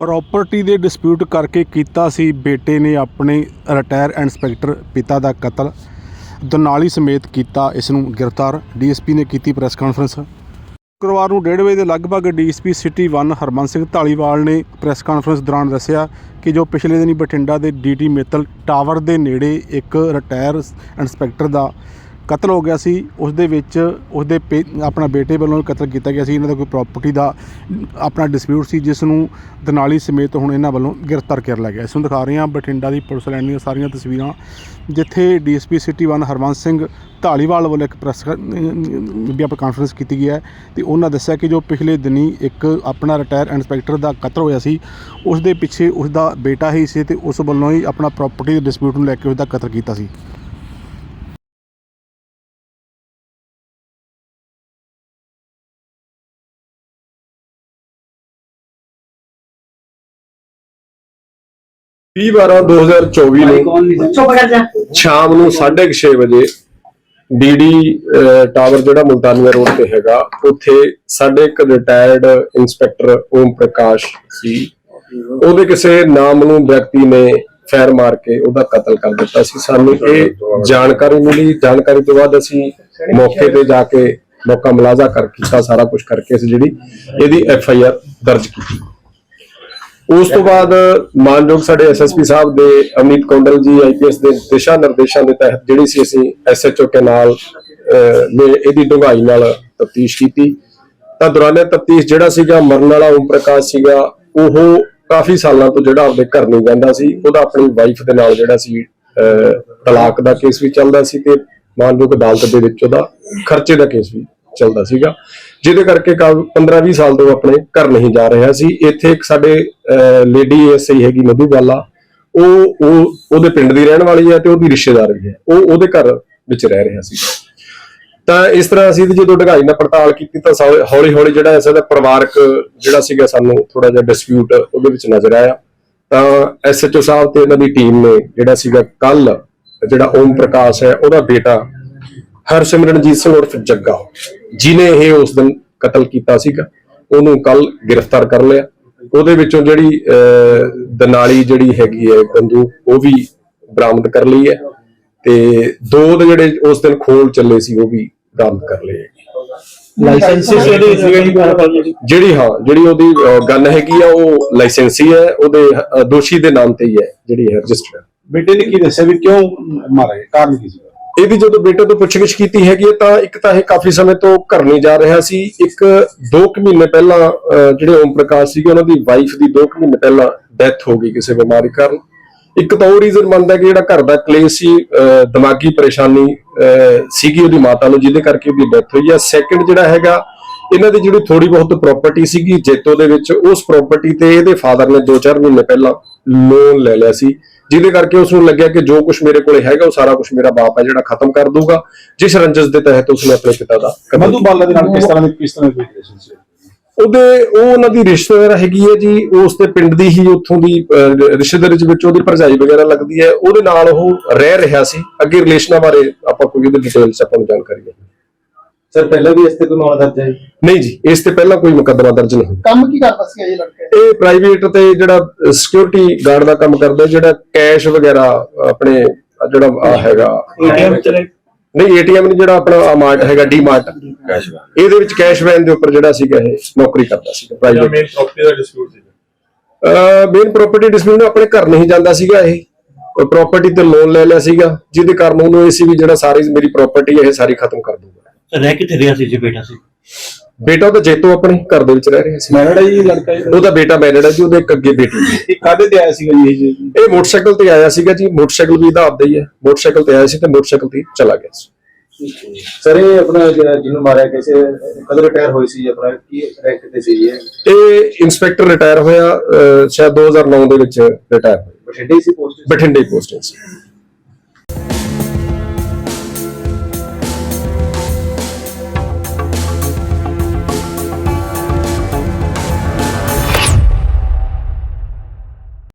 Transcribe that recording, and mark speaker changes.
Speaker 1: Property ਦੇ dispute ਕਰਕੇ ਕੀਤਾ ਸੀ। ਬੇਟੇ ਨੇ ਆਪਣੇ ਰਿਟਾਇਰ ਇੰਸਪੈਕਟਰ ਪਿਤਾ ਦਾ ਕਤਲ, ਦਨਾਲੀ ਸਮੇਤ ਕੀਤਾ ਇਸ ਨੂੰ ਗ੍ਰਿਫਤਾਰ ਡੀਐਸਪੀ ਨੇ ਕੀਤੀ ਪ੍ਰੈਸ ਕਾਨਫਰੰਸ ਸ਼ੁੱਕਰਵਾਰ ਨੂੰ 1:30 ਵਜੇ ਦੇ ਲਗਭਗ ਡੀਐਸਪੀ ਸਿਟੀ 1 ਹਰਮਨ ਸਿੰਘ ਢਾਲੀਵਾਲ ਨੇ ਪ੍ਰੈਸ ਕਾਨਫਰੰਸ ਦੌਰਾਨ ਦੱਸਿਆ ਕਿ ਜੋ ਪਿਛਲੇ ਦਿਨੀ ਬਠਿੰਡਾ ਦੇ ਡੀਟੀ ਮੇਤਲ ਟਾਵਰ ਦੇ ਨੇੜੇ ਇੱਕ ਰਿਟਾਇਰ ਇੰਸਪੈਕਟਰ ਦਾ ਕਤਲ ਹੋ ਗਿਆ ਸੀ ਉਸ ਦੇ ਵਿੱਚ ਉਸ ਦੇ ਪੇ- ਆਪਣਾ ਬੇਟੇ ਵੱਲੋਂ ਕਤਲ ਕੀਤਾ ਗਿਆ ਸੀ, ਇਹਨਾਂ ਦਾ ਕੋਈ ਪ੍ਰਾਪਰਟੀ ਦਾ ਆਪਣਾ ਡਿਸਪਿਊਟ ਸੀ ਜਿਸ ਨੂੰ ਦਨਾਲੀ ਸਮੇਤ ਹੁਣ ਇਹਨਾਂ ਵੱਲੋਂ ਗ੍ਰਿਫਤਾਰ ਕਰ ਲਿਆ ਗਿਆ। ਇਸ ਨੂੰ ਦਿਖਾ ਰਹੇ ਹਾਂ, ਬਠਿੰਡਾ ਦੀ ਪੁਲਿਸ ਲਾਈਨ ਦੀਆਂ ਸਾਰੀਆਂ ਤਸਵੀਰਾਂ, ਜਿੱਥੇ ਡੀਐਸਪੀ ਸਿਟੀ 1 ਹਰਵੰਸ ਸਿੰਘ ਢਾਲੀਵਾਲ ਵੱਲੋਂ ਇੱਕ ਪ੍ਰੈਸ ਵੀ ਕਾਨਫਰੰਸ ਕੀਤੀ ਗਈ ਹੈ ਤੇ ਉਹਨਾਂ ਦੱਸਿਆ ਕਿ ਜੋ ਪਿਛਲੇ ਦਿਨੀ ਇੱਕ ਆਪਣਾ ਰਿਟਾਇਰ ਇੰਸਪੈਕਟਰ ਦਾ ਕਤਲ ਹੋਇਆ ਸੀ ਉਸ ਦੇ ਪਿੱਛੇ ਉਸ ਦਾ ਬੇਟਾ ਹੀ ਸੀ ਤੇ ਉਸ ਵੱਲੋਂ ਹੀ ਆਪਣਾ ਪ੍ਰਾਪਰਟੀ ਦੇ ਡਿਸਪਿਊਟ ਨੂੰ ਲੈ ਕੇ ਉਸ ਦਾ ਕਤਲ ਕੀਤਾ ਸੀ।
Speaker 2: ਵੀਹ 12 2024 ਨੂੰ
Speaker 3: ਚੁੱਪ ਕਰ ਜਾ।
Speaker 2: ਸ਼ਾਮ ਨੂੰ 6:30 ਵਜੇ ਡੀਡੀ ਟਾਵਰ ਜਿਹੜਾ ਮੁਲਤਾਨੀਆ ਰੋਡ ਤੇ ਹੈਗਾ ਉੱਥੇ ਸਾਡੇ ਇੱਕ ਰਿਟਾਇਰਡ ਇੰਸਪੈਕਟਰ ਓਮ ਪ੍ਰਕਾਸ਼ ਸੀ ਉਹਦੇ ਕਿਸੇ ਨਾਮਨੂ ਵਿਅਕਤੀ ਨੇ ਫੈਰ ਮਾਰ ਕੇ ਉਹਦਾ ਕਤਲ ਕਰ ਦਿੱਤਾ ਸੀ। ਸਾਨੂੰ ਇਹ ਜਾਣਕਾਰੀ ਮਿਲੀ। ਜਾਣਕਾਰੀ ਤੋਂ ਬਾਅਦ ਅਸੀਂ ਮੌਕੇ ਤੇ ਜਾ ਕੇ ਮੌਕਾ ਮੁਲਾਜ਼ਾ ਕਰ ਕੀਤਾ ਸਾਰਾ ਕੁਝ ਕਰਕੇ ਅਸੀਂ ਜਿਹੜੀ ਇਹਦੀ ਐਫ ਆਈ ਆਰ ਦਰਜ ਕੀਤੀ। ਉਸ ਤੋਂ ਬਾਅਦ ਮਾਨਯੋਗ ਸਾਡੇ ਐਸਐਸਪੀ ਸਾਹਿਬ ਦੇ ਅਮਿਤ ਕੌਂਡਲ ਜੀ ਆਈਪੀਐਸ ਦੇ ਦਿਸ਼ਾ ਨਿਰਦੇਸ਼ਾਂ ਦੇ ਤਹਿਤ ਜਿਹੜੀ ਸੀ ਅਸੀਂ ਐਸਐਚਓ ਕੇ ਨਾਲ ਨੇ ਇਹਦੀ ਡੂੰਘਾਈ ਨਾਲ ਤਫਤੀਸ਼ ਕੀਤੀ। ਤਾਂ ਦੌਰਾਨੇ ਤਫਤੀਸ਼ ਜਿਹੜਾ ਸੀਗਾ ਮਰਨ ਵਾਲਾ ਓਮ ਪ੍ਰਕਾਸ਼ ਸੀਗਾ ਉਹ ਕਾਫੀ ਸਾਲਾਂ ਤੋਂ ਜਿਹੜਾ ਆਪਦੇ ਘਰ ਨਹੀਂ ਜਾਂਦਾ ਸੀ। ਉਹਦਾ ਆਪਣੀ ਵਾਈਫ ਦੇ ਨਾਲ ਜਿਹੜਾ ਸੀ ਅਹ, ਤਲਾਕ ਦਾ ਕੇਸ ਵੀ ਚੱਲਦਾ ਸੀ ਤੇ ਮਾਨਯੋਗ ਅਦਾਲਤ ਦੇ ਵਿੱਚ ਉਹਦਾ ਖਰਚੇ ਦਾ ਕੇਸ ਵੀ ਚੱਲਦਾ ਸੀਗਾ। ਜਿਹਦੇ ਕਰਕੇ 15-20 ਸਾਲ ਤੋਂ ਆਪਣੇ ਘਰ ਨਹੀਂ ਜਾ ਰਿਹਾ ਸੀ। ਇੱਥੇ ਇੱਕ ਸਾਡੇ ਲੇਡੀ ਐਸਆਈ ਹੈਗੀ ਮਧੂਬਾਲਾ ਉਹ ਉਹ, ਉਹਦੇ ਪਿੰਡ ਦੀ ਰਹਿਣ ਵਾਲੀ ਹੈ ਤੇ ਉਹਦੀ ਰਿਸ਼ਤੇਦਾਰ ਵੀ ਹੈ। ਉਹ, ਉਹਦੇ ਘਰ ਵਿੱਚ ਰਹਿ ਰਿਹਾ ਸੀ। ਤਾਂ ਇਸ ਤਰ੍ਹਾਂ ਅਸੀਂ ਜਦੋਂ ਢਗਾਈ ਨਾਲ ਪੜਤਾਲ ਕੀਤੀ ਤਾਂ ਹੌਲੀ ਹੌਲੀ ਜਿਹੜਾ ਇਸ ਦਾ ਪਰਿਵਾਰਕ ਜਿਹੜਾ ਸੀਗਾ ਸਾਨੂੰ ਥੋੜਾ ਜਿਹਾ ਡਿਸਪਿਊਟ ਉਹਦੇ ਵਿੱਚ ਨਜ਼ਰ ਆਇਆ। ਤਾਂ ਐਸਐਚਓ ਸਾਹਿਬ ਤੇ ਇਹਨਾਂ ਦੀ ਟੀਮ ਨੇ ਜਿਹੜਾ ਸੀਗਾ ਕੱਲ ਜਿਹੜਾ ਓਮ ਪ੍ਰਕਾਸ਼ ਹੈ, ਉਹਦਾ ਬੇਟਾ ਹਰਸਿਮਰਨਜੀਤ ਸਿੰਘ ਉਰਫ ਜੱਗਾ ਜਿਨੇ ਇਹ ਉਸ ਦਿਨ ਕਤਲ ਕੀਤਾ ਸੀਗਾ ਉਹਨੂੰ ਕੱਲ ਗ੍ਰਿਫਤਾਰ ਕਰ ਲਿਆ। ਉਹਦੇ ਵਿੱਚੋਂ ਜਿਹੜੀ ਦਨਾਲੀ ਜਿਹੜੀ ਹੈਗੀ ਹੈ ਬੰਦੂਕ ਉਹ ਵੀ ਬਰਾਮਦ ਕਰ ਲਈ ਹੈ। ਤੇ ਦੋ ਦੇ ਜਿਹੜੇ ਉਸ ਦਿਨ ਖੋਲ ਚੱਲੇ ਸੀ ਉਹ ਵੀ ਬਰਾਮਦ ਕਰ ਲਏ ਹੈਗੇ।
Speaker 3: ਲਾਇਸੈਂਸ ਇਹਦੇ ਵਿੱਚ ਜਿਹੜੀ
Speaker 2: ਜਿਹੜੀ ਹਾਂ ਜਿਹੜੀ ਉਹਦੀ ਗਨ ਹੈਗੀ ਆ ਉਹ ਲਾਇਸੈਂਸੀ ਹੈ। ਉਹਦੇ ਦੋਸ਼ੀ ਦੇ ਨਾਮ ਤੇ ਹੀ ਹੈ ਜਿਹੜੀ ਹੈ। ਰਜਿਸਟਰਡ
Speaker 1: ਬੇਟੇ ਨੇ ਕੀ ਦੱਸਿਆ ਵੀ ਕਿਉਂ ਮਾਰਾ ਗਿਆ ਕਾਰਨ ਕੀ ਸੀ?
Speaker 2: ਇਹਦੀ ਜਦੋਂ ਬੇਟੇ ਤੋਂ ਪੁੱਛਗਿੱਛ ਕੀਤੀ ਹੈਗੀ ਹੈ ਤਾਂ ਇੱਕ ਤਾਂ ਇਹ ਕਾਫੀ ਸਮੇਂ ਤੋਂ ਘਰ ਨਹੀਂ ਜਾ ਰਿਹਾ ਸੀ। ਇੱਕ 2 ਮਹੀਨੇ ਪਹਿਲਾਂ ਜਿਹੜੇ ਓਮ ਪ੍ਰਕਾਸ਼ ਸੀਗੇ ਉਹਨਾਂ ਦੀ ਵਾਈਫ ਦੀ 2 ਮਹੀਨੇ ਪਹਿਲਾਂ ਡੈਥ ਹੋ ਗਈ ਕਿਸੇ ਬਿਮਾਰੀ ਕਾਰਨ। ਇੱਕ ਤਾਂ ਉਹ ਰੀਜ਼ਨ ਬਣਦਾ ਕਿ ਜਿਹੜਾ ਘਰ ਦਾ ਕਲੇਸ਼ ਸੀ ਦਿਮਾਗੀ ਪਰੇਸ਼ਾਨੀ ਅਹ, ਸੀਗੀ ਉਹਦੀ ਮਾਤਾ ਨੂੰ ਜਿਹਦੇ ਕਰਕੇ ਉਹਦੀ ਡੈਥ ਹੋਈ ਹੈ। ਸੈਕੰਡ ਜਿਹੜਾ ਹੈਗਾ ਇਹਨਾਂ ਦੀ ਜਿਹੜੀ ਥੋੜੀ ਬਹੁਤ ਪ੍ਰਾਪਰਟੀ ਸੀਗੀ ਜੇਤੋ ਦੇ ਵਿੱਚ ਉਸ ਪ੍ਰਾਪਰਟੀ ਤੇ ਇਹਦੇ ਫਾਦਰ ਨੇ 2-4 ਮਹੀਨੇ ਪਹਿਲਾਂ ਲੋਨ ਲੈ ਲਿਆ ਸੀ। ਜਿਹਦੇ ਕਰਕੇ ਉਸ ਨੂੰ ਲੱਗਿਆ ਕਿ ਜੋ ਕੁਝ ਮੇਰੇ ਕੋਲੇ ਹੈਗਾ ਉਹ ਸਾਰਾ ਕੁਝ ਮੇਰਾ ਬਾਪ ਹੈ ਜਿਹੜਾ ਖਤਮ ਕਰ ਦੂਗਾ ਜਿਸ ਰੰਜਸ ਦੇ ਤਹਿਤ ਉਸਨੇ ਆਪਣੇ ਪਿਤਾ ਦਾ
Speaker 1: ਮਧੂ ਬਾਲਾ ਦੇ ਨਾਲ ਕਿਸ ਤਰ੍ਹਾਂ ਦੀ ਕਿਸ ਤਰ੍ਹਾਂ ਦੀ ਰਿਲੇਸ਼ਨਸ਼ਿਪ
Speaker 2: ਉਹਦੇ ਉਹ ਉਹਨਾਂ ਦੀ ਰਿਸ਼ਤੇਦਾਰ ਹੈਗੀ ਹੈ ਜੀ ਉਸ ਦੇ ਪਿੰਡ ਦੀ ਹੀ ਉੱਥੋਂ ਦੀ ਰਿਸ਼ਤੇਦਾਰੀ ਦੇ ਵਿੱਚ ਉਹਦੀ ਭਰਜਾਈ ਵਗੈਰਾ ਲੱਗਦੀ ਹੈ। ਉਹਦੇ ਨਾਲ ਉਹ ਰਹਿ ਰਿਹਾ ਸੀ। ਅੱਗੇ ਰਿਲੇਸ਼ਨਾਂ ਬਾਰੇ ਆਪਾਂ ਕੋਈ ਉਹਦੀ ਡਿਟੇਲਸ ਆਪਾਂ ਨੂੰ ਜਾਣਕਾਰੀ ਨਹੀਂ
Speaker 3: ਸਰ ਪਹਿਲਾਂ ਵੀ ਇਸ ਤੇ ਕੋਈ ਮਾਮਲਾ ਦਰਜ ਹੈ?
Speaker 2: ਨਹੀਂ ਜੀ ਇਸ ਤੇ ਪਹਿਲਾਂ ਕੋਈ ਮੁਕੱਦਮਾ ਦਰਜ ਨਹੀਂ
Speaker 3: ਕੰਮ ਕੀ ਕਰਦਾ ਸੀ ਇਹ ਲੜਕਾ?
Speaker 2: ਇਹ ਪ੍ਰਾਈਵੇਟ ਤੇ ਜਿਹੜਾ ਸਿਕਿਉਰਿਟੀ ਗਾਰਡ ਦਾ ਕੰਮ ਕਰਦਾ ਜਿਹੜਾ ਕੈਸ਼ ਵਗੈਰਾ ਆਪਣੇ ਜਿਹੜਾ ਆ ਹੈਗਾ।
Speaker 3: ਏਟੀਐਮ ਚਲੇ
Speaker 2: ਨਹੀਂ ਏਟੀਐਮ ਨਹੀਂ ਜਿਹੜਾ ਆਪਣਾ ਮਾਰਟ ਹੈਗਾ ਡੀ ਮਾਰਟ ਇਹਦੇ ਵਿੱਚ ਕੈਸ਼ ਵੈਨ ਦੇ ਉੱਪਰ ਜਿਹੜਾ ਸੀਗਾ ਇਹ ਨੌਕਰੀ ਕਰਦਾ ਸੀਗਾ ਪ੍ਰਾਈਵੇਟ
Speaker 4: ਮੇਨ ਪ੍ਰਾਪਰਟੀ ਦਾ ਡਿਸਪਿਊਟ ਸੀ
Speaker 2: ਮੇਨ ਪ੍ਰਾਪਰਟੀ ਡਿਸਪਿਊਟ ਆਪਣੇ ਘਰ ਨਹੀਂ ਜਾਂਦਾ ਸੀਗਾ ਇਹ। ਪ੍ਰਾਪਰਟੀ ਤੇ ਲੋਨ ਲੈ ਲਿਆ ਸੀਗਾ ਜਿਹਦੇ ਕਾਰਨ ਉਹਨੂੰ ਇਹ ਸੀ ਵੀ ਜਿਹੜਾ ਸਾਰੀ ਮੇਰੀ ਪ੍ਰਾਪਰਟੀ ਇਹ ਸਾਰੀ ਖਤਮ ਕਰ ਦੂੰਗਾ
Speaker 5: ਰਹਿ ਕਿੱਥੇ ਰਿਹਾ ਸੀ ਜੇ ਬੇਟਾ ਸੀ?
Speaker 2: ਬੇਟਾ ਤਾਂ ਜੇਤੋ ਆਪਣੇ ਘਰ ਦੇ ਵਿੱਚ ਰਹਿ ਰਿਹਾ ਸੀ।
Speaker 1: ਮੈਰਿਡ ਹੈ ਜੀ ਲੜਕਾ ਇਹ
Speaker 2: ਉਹਦਾ ਬੇਟਾ ਮੈਰਿਡ ਹੈ ਜੀ ਉਹਦੇ ਇੱਕ ਅੱਗੇ ਬੇਟੀ ਹੈ
Speaker 1: ਇਹ ਕਾਹਦੇ ਤੇ ਆਇਆ ਸੀਗਾ ਜੀ ਇਹ ਜੀ?
Speaker 2: ਇਹ ਮੋਟਰਸਾਈਕਲ ਤੇ ਆਇਆ ਸੀਗਾ ਜੀ ਮੋਟਰਸਾਈਕਲ ਵੀ ਇਹਦਾ ਆਪਦਾ ਹੀ ਹੈ ਮੋਟਰਸਾਈਕਲ ਤੇ ਆਇਆ ਸੀ ਤੇ ਮੋਟਰਸਾਈਕਲ ਤੇ ਹੀ ਚਲਾ ਗਿਆ ਸੀ।
Speaker 3: ਸਰ ਇਹ ਆਪਣਾ ਜਿਹੜਾ ਜਿਹਨੂੰ ਮਾਰਿਆ ਕਿਸੇ ਕਦੋਂ ਰਿਟਾਇਰ ਹੋਈ ਸੀ ਆਪਣਾ? ਕੀ ਰੈਂਕ ਤੇ ਸੀ ਇਹ?
Speaker 2: ਇਹ ਇੰਸਪੈਕਟਰ ਰਿਟਾਇਰ ਹੋਇਆ ਅਹ, ਸ਼ਾਇਦ 2009 ਦੇ ਵਿੱਚ ਰਿਟਾਇਰ ਹੋਇਆ।
Speaker 3: ਬਠਿੰਡੇ ਸੀ ਪੋਸਟ
Speaker 2: ਬਠਿੰਡੇ ਪੋਸਟਿੰਗ ਸੀ।